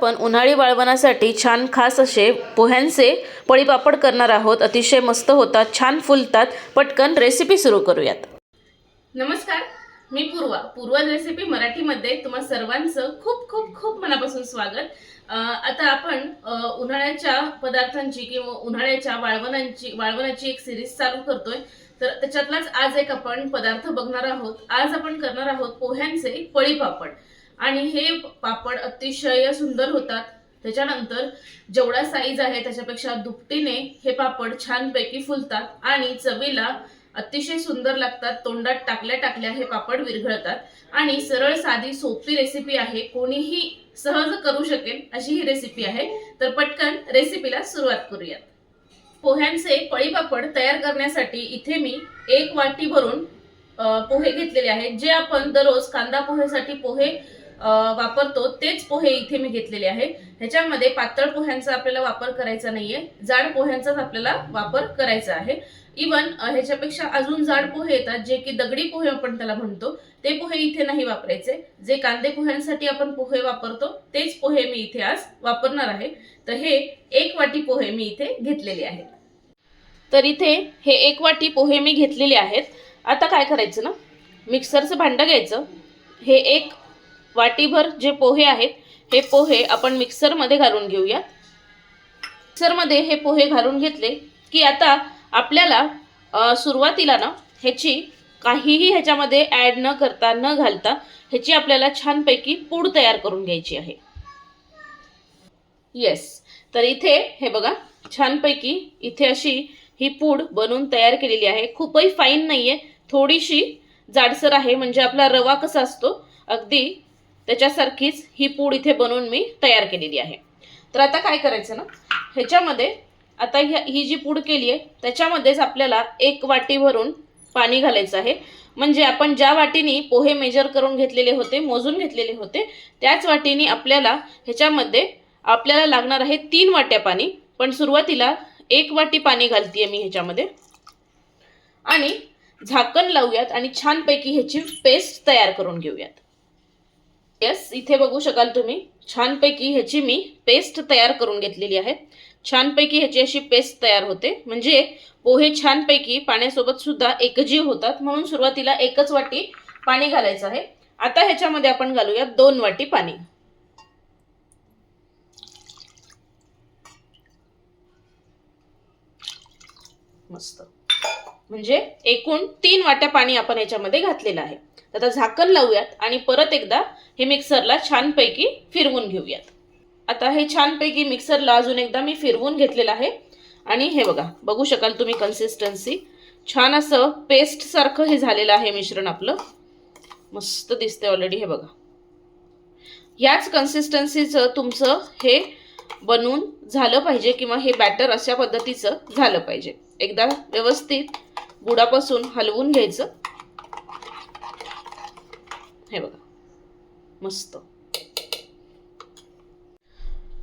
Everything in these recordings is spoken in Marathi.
पण उन्हाळी वाळवणासाठी छान खास असे पोह्यांचे पळीपापड करणार आहोत. अतिशय मस्त होतात छान फुलतात. पटकन रेसिपी सुरू करूयात. नमस्कार मी पूर्वा. पूर्वा रेसिपी मराठीमध्ये तुम्हा सर्वांचं खूप खूप खूप मनापासून स्वागत. आता आपण उन्हाळ्याच्या पदार्थांची किंवा उन्हाळ्याच्या वाळवणांची वाळवणाची एक सिरीज चालू करतोय. तर त्याच्यातलाच आज एक आपण पदार्थ बघणार आहोत. आज आपण करणार आहोत पोह्यांचे पळीपापड. आणि हे पापड अतिशय सुंदर होतात. त्याच्यानंतर जेवढा साईज आहे त्याच्यापेक्षा दुपटीने हे पापड छानपैकी फुलतात आणि चवीला अतिशय सुंदर लागतात. तोंडात टाकल्या टाकल्या हे पापड विरघळतात. आणि सरळ साधी सोपी रेसिपी आहे. कोणीही सहज करू शकेल अशी ही रेसिपी आहे. तर पटकन रेसिपीला सुरुवात करूयात. पोह्यांचे पळीपापड तयार करण्यासाठी इथे मी एक वाटी भरून पोहे घेतलेले आहेत. जे आपण दररोज कांदा पोहेसाठी पोहे वापरतो तेच पोहे इथे मी घेतलेले आहे ह्याच्यामध्ये पातळ पोह्यांचा आपल्याला वापर करायचा नाहीये जाड पोह्यांचाच आपल्याला वापर करायचा आहे. इवन ह्याच्यापेक्षा अजून जाड पोहे येतात जे की दगडी पोहे आपण त्याला म्हणतो ते पोहे इथे नाही वापरायचे. जे कांदे पोह्यांसाठी आपण पोहे वापरतो तेच पोहे मी इथे आज वापरणार आहे. तर हे एक वाटी पोहे मी इथे घेतलेले आहेत. तर इथे हे एक वाटी पोहे मी घेतलेले आहेत. आता काय करायचं ना? मिक्सरचं भांडं घ्यायचं. हे एक वाटीभर जे पोहे आहेत हे पोहे आपण मिक्सरमध्ये घालून घेऊया. मिक्सरमध्ये हे पोहे घालून घेतले की आता आपल्याला सुरुवातीला ना ह्याची काहीही ह्याच्यामध्ये ॲड न करता न घालता ह्याची आपल्याला छानपैकी पूड तयार करून घ्यायची आहे. येस तर इथे हे बघा छानपैकी इथे अशी ही पूड बनवून तयार केलेली आहे. खूपही फाईन नाही आहे थोडीशी जाडसर आहे म्हणजे आपला रवा कसा असतो अगदी त्याच्यासारखीच ही पूड इथे बनवून मी तयार केलेली आहे. तर आता काय करायचं ना? ह्याच्यामध्ये आता ह्या ही जी पूड केली आहे त्याच्यामध्येच आपल्याला एक वाटी भरून पाणी घालायचं आहे. म्हणजे आपण ज्या वाटीने पोहे मेजर करून घेतलेले होते मोजून घेतलेले होते त्याच वाटीने आपल्याला ह्याच्यामध्ये आपल्याला लागणार आहे तीन वाट्या पाणी. पण सुरुवातीला एक वाटी पाणी घालते मी ह्याच्यामध्ये. आणि झाकण लावूयात आणि छानपैकी ह्याची पेस्ट तयार करून घेऊयात. येस इथे बघू शकाल तुम्ही. छानपैकी ह्याची मी पेस्ट तयार करून घेतलेली आहे. छानपैकी ह्याची अशी पेस्ट तयार होते. म्हणजे पोहे छानपैकी पाण्यासोबत सुद्धा एकजीव होतात. म्हणून सुरुवातीला एकच वाटी पाणी घालायचं आहे. आता ह्याच्यामध्ये आपण घालूया दोन वाटी पाणी. मस्त. म्हणजे एकूण तीन वाट्या पाणी आपण याच्यामध्ये घातलेलं आहे. आता झाकण लावूयात आणि परत एकदा हे मिक्सरला छानपैकी फिरवून घेऊयात. आता हे छानपैकी मिक्सरला अजून एकदा मी फिरवून घेतलेलं आहे. आणि हे बघा बघू शकाल तुम्ही कन्सिस्टन्सी छान असं पेस्टसारखं हे झालेलं आहे मिश्रण आपलं. मस्त दिसते ऑलरेडी हे बघा. याच कन्सिस्टन्सीचं तुमचं हे बनवून झालं पाहिजे किंवा हे बॅटर अशा पद्धतीचं झालं पाहिजे. एकदा व्यवस्थित बुडापासून हलवून घ्यायचं. हे बघा. मस्त.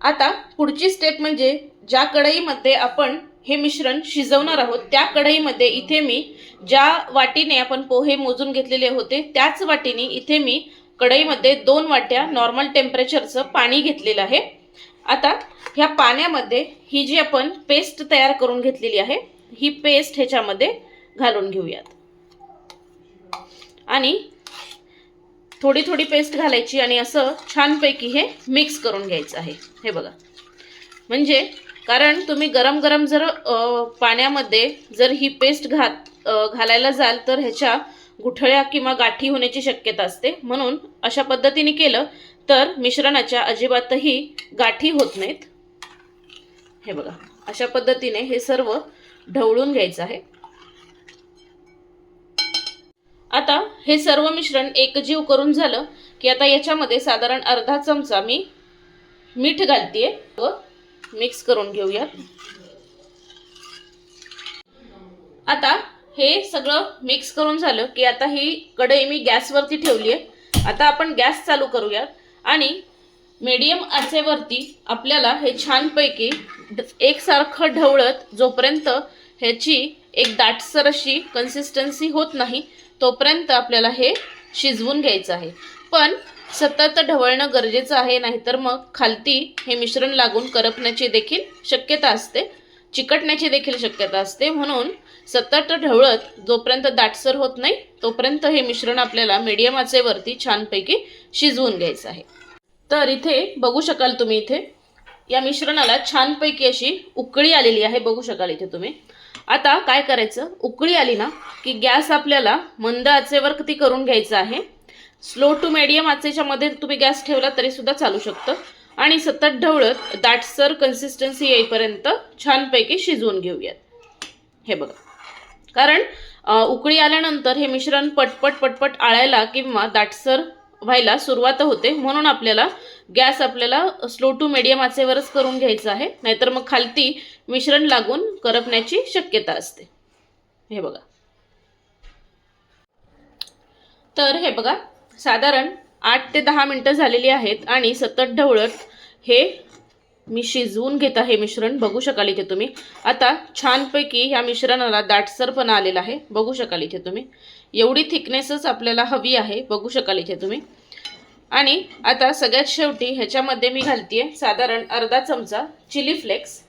आता पुढची स्टेप म्हणजे ज्या कढईमध्ये आपण हे मिश्रण शिजवणार आहोत त्या कढईमध्ये इथे मी ज्या वाटीने आपण पोहे मोजून घेतलेले होते त्याच वाटीने इथे मी कढईमध्ये दोन वाट्या नॉर्मल टेम्परेचरचं पाणी घेतलेलं आहे. आता ह्या पाण्यामध्ये ही जी आपण पेस्ट तयार करून घेतलेली आहे ही पेस्ट ह्याच्यामध्ये घालून घेऊयात. आणि थोडी थोडी पेस्ट घालायची आणि असं छानपैकी हे मिक्स करून घ्यायचं आहे. हे बघा. म्हणजे कारण तुम्ही गरम गरम जर पाण्यामध्ये जर ही पेस्ट घात घालायला जाल तर ह्याच्या गुठळ्या किंवा गाठी होण्याची शक्यता असते. म्हणून अशा पद्धतीने केलं तर मिश्रणाच्या अजिबातही गाठी होत नाहीत. हे बघा. अशा पद्धतीने हे सर्व ढवळून घ्यायचं आहे. आता हे सर्व मिश्रण एकजीव करून झालं की आता याच्यामध्ये साधारण अर्धा चमचा मी मीठ घालते व मिक्स करून घेऊयात. आता हे सगळं मिक्स करून झालं की आता ही कढई मी गॅसवरती ठेवली आहे आता आपण गॅस चालू करूयात. आणि मीडियम आचेवरती आपल्याला हे छानपैकी एकसारखं ढवळत जोपर्यंत ह्याची एक दाटसर अशी कन्सिस्टन्सी होत नाही तोपर्यंत आपल्याला हे शिजवून घ्यायचं आहे. पण सतत ढवळणं गरजेचं आहे नाहीतर मग खालती हे मिश्रण लागून करपण्याची देखील शक्यता असते चिकटण्याची देखील शक्यता असते. म्हणून सतत ढवळत जोपर्यंत दाटसर होत नाही तोपर्यंत हे मिश्रण आपल्याला मीडियम आचेवरती छानपैकी शिजवून घ्यायचं आहे. तर इथे बघू शकाल तुम्ही इथे या मिश्रणाला छानपैकी अशी उकळी आलेली आहे. बघू शकाल इथे तुम्ही. आता काय करायचं? उकळी आली ना की गॅस आपल्याला मंद आचेवर ती करून घ्यायचं आहे. स्लो टू मिडियम आचेच्या मध्ये तुम्ही गॅस ठेवला तरी सुद्धा चालू शकतं. आणि सतत ढवळत दाटसर कन्सिस्टन्सी येईपर्यंत छानपैकी शिजवून घेऊयात. हे बघा. कारण उकळी आल्यानंतर हे मिश्रण पटपट पटपट आळायला किंवा दाटसर व्हायला सुरुवात होते. म्हणून आपल्याला गॅस आपल्याला स्लो टू मिडियम आचेवरच करून घ्यायचं आहे. नाहीतर मग खालती मिश्रण लागून करपण्याची शक्यता असते. हे बघा. तर हे बघा साधारण आठ ते दहा मिनटं झालेली आहेत आणि सतत ढवळत हे मी शिजवून घेत आहे मिश्रण. बघू शकाल इथे तुम्ही. आता छानपैकी ह्या मिश्रणाला दाटसरपणा आलेला आहे. बघू शकाल इथे तुम्ही. एवढी थिकनेसच आपल्याला हवी आहे. बघू शकाल इथे तुम्ही. आणि आता सगळ्यात शेवटी ह्याच्यामध्ये मी घालते साधारण अर्धा चमचा चिली फ्लेक्स.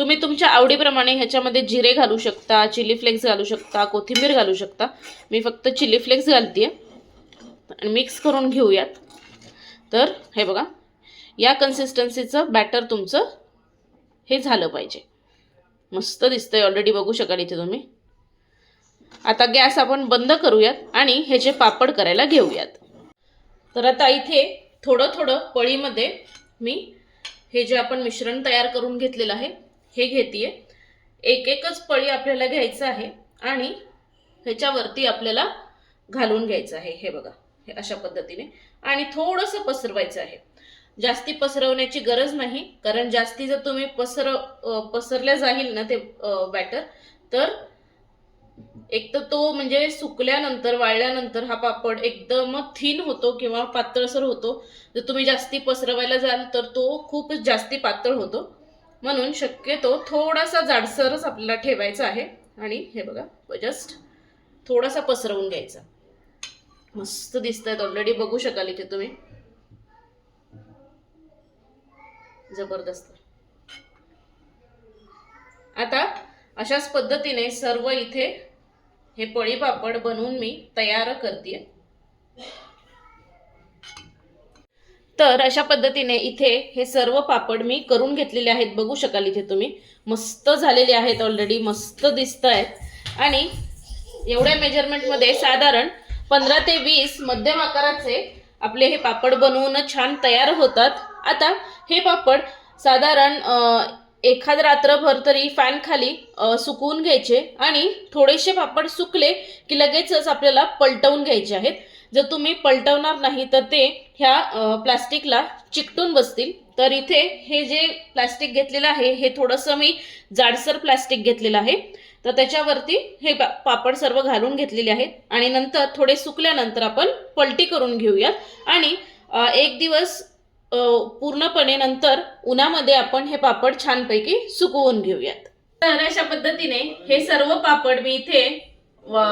तुम्ही तुमच्या आवडीप्रमाणे ह्याच्यामध्ये जिरे घालू शकता चिली फ्लेक्स घालू शकता कोथिंबीर घालू शकता. मी फक्त चिली फ्लेक्स घालते आणि मिक्स करून घेऊयात. तर हे बघा या कन्सिस्टन्सीचं बॅटर तुमचं हे झालं पाहिजे. मस्त दिसतंय ऑलरेडी बघू शकाल इथे तुम्ही. आता गॅस आपण बंद करूयात आणि ह्याचे पापड करायला घेऊयात. तर आता इथे थोडं थोडं पळीमध्ये मी हे जे आपण मिश्रण तयार करून घेतलेलं आहे हे घेते एक एकच पळी आपल्याला घ्यायचं आहे आणि ह्याच्यावरती आपल्याला घालून घ्यायचं आहे. हे बघा हे अशा पद्धतीने. आणि थोडंसं पसरवायचं आहे. जास्ती पसरवण्याची गरज नाही कारण जास्ती जर तुम्ही पसर पसरल्या जाईल ना ते बॅटर तर एक तर तो म्हणजे सुकल्यानंतर वाळल्यानंतर हा पापड एकदम थिन होतो किंवा पातळसर होतो. जर तुम्ही जास्ती पसरवायला जाल तर तो खूपच जास्ती पातळ होतो. म्हणून शक्यतो थोडासा जाडसरच आपल्याला ठेवायचा आहे. आणि हे बघा जस्ट थोडासा पसरवून घ्यायचा. मस्त दिसत आहेत ऑलरेडी बघू शकाल इथे तुम्ही. जबरदस्त. आता अशाच पद्धतीने सर्व इथे हे पळी पापड बनवून मी तयार करते तर अशा पद्धतीने इथे हे सर्व पापड मी करून घेतलेले आहेत. बघू शकाल इथे तुम्ही. मस्त झालेले आहेत ऑलरेडी मस्त दिसत आहेत आणि एवढ्या मेजरमेंटमध्ये साधारण पंधरा ते वीस मध्यम आकाराचे आपले हे पापड बनवून छान तयार होतात. आता हे पापड साधारण एखाद रात्रभर तरी फॅन खाली सुकवून घ्यायचे आणि थोडेसे पापड सुकले की लगेचच आपल्याला पलटवून घ्यायचे आहेत. जर तुम्ही पलटवणार नाही तर ते ह्या प्लास्टिकला चिकटून बसतील. तर इथे हे जे प्लास्टिक घेतलेलं आहे हे थोडंसं मी जाडसर प्लास्टिक घेतलेलं आहे. तर त्याच्यावरती हे पा- पापड सर्व घालून घेतलेले आहेत. आणि नंतर थोडे सुकल्यानंतर आपण पलटी करून घेऊयात. आणि एक दिवस पूर्णपणे नंतर उन्हामध्ये आपण हे पापड छानपैकी सुकवून घेऊयात. तर अशा पद्धतीने हे सर्व पापड मी इथे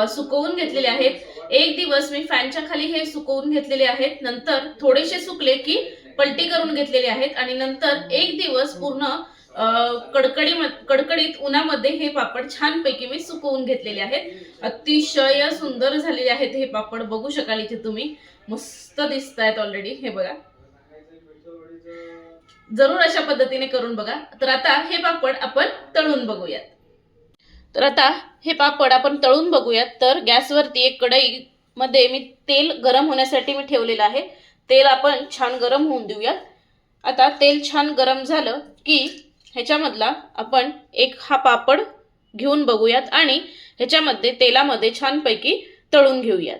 सुकवून घेतलेले आहेत. एक दिवस मी फॅनच्या खाली हे सुकवून घेतलेले आहेत. नंतर थोडेसे सुकले की पलटी करून घेतलेले आहेत आणि नंतर एक दिवस पूर्ण कडकडी कडकडीत उन्हामध्ये हे पापड छानपैकी मी सुकवून घेतलेले आहेत. अतिशय सुंदर झालेले आहेत हे पापड. बघू शकाल इथे तुम्ही. मस्त दिसत आहेत ऑलरेडी हे बघा. जरूर अशा पद्धतीने करून बघा. तर आता हे पापड आपण तळून बघूयात. तर आता हे पापड आपण तळून बघूयात. तर गॅसवरती एक कढईमध्ये मी तेल गरम होण्यासाठी मी ठेवलेलं आहे. तेल आपण छान गरम होऊन देऊयात. आता तेल छान गरम झालं की ह्याच्यामधला आपण एक हा पापड घेऊन बघूयात आणि ह्याच्यामध्ये तेलामध्ये छानपैकी तळून घेऊयात.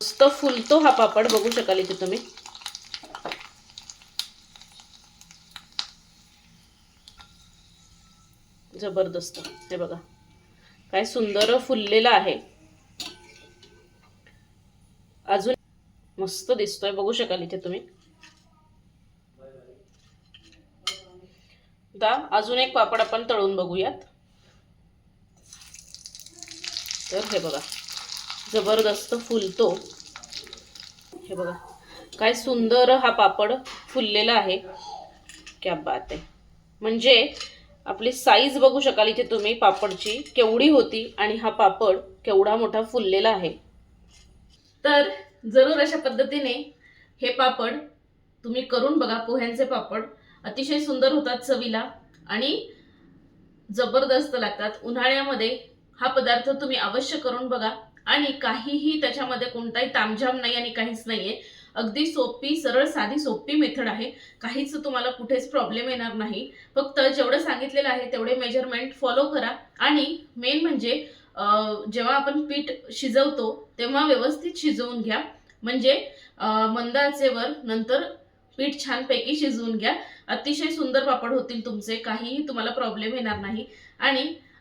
मस्त फुलतो हा पापड बघू शकाल इथे तुम्ही. जबरदस्त. हे बघा. काय सुंदर फुललेलं आहे. अजून मस्त दिसतोय. बघू शकाल इथे तुम्ही. अजून एक पापड आपण तळून बघूयात. तर हे बघा. जबरदस्त फुलतो. हे बघा. काय सुंदर हा पापड फुललेला आहे. क्या बात आहे. म्हणजे आपली साईज बघू शकाल इथे तुम्ही पापडची केवढी होती आणि हा पापड केवढा मोठा फुललेला आहे. तर जरूर अशा पद्धतीने हे पापड तुम्ही करून बघा पोह्यांचे पापड. अतिशय सुंदर होतात चवीला आणि जबरदस्त लागतात. उन्हाळ्यामध्ये हा पदार्थ तुम्ही अवश्य करून बघा आणि काहीही त्याच्यामध्ये कोणताही तामझाम नाही आणि काहीच नाहीये. अगदी सोपी सरळ साधी सोपी मेथड आहे. काहीच तुम्हाला कुठेच प्रॉब्लेम येणार नाही. फक्त जेवढं सांगितलेलं आहे तेवढे मेजरमेंट फॉलो करा. आणि मेन म्हणजे जेव्हा आपण पीठ शिजवतो तेव्हा व्यवस्थित शिजवून घ्या. म्हणजे अं, मंद आचेवर नंतर पीठ छानपैकी शिजवून घ्या. अतिशय सुंदर पापड होतील तुमचे. काहीही तुम्हाला प्रॉब्लेम येणार नाही. आणि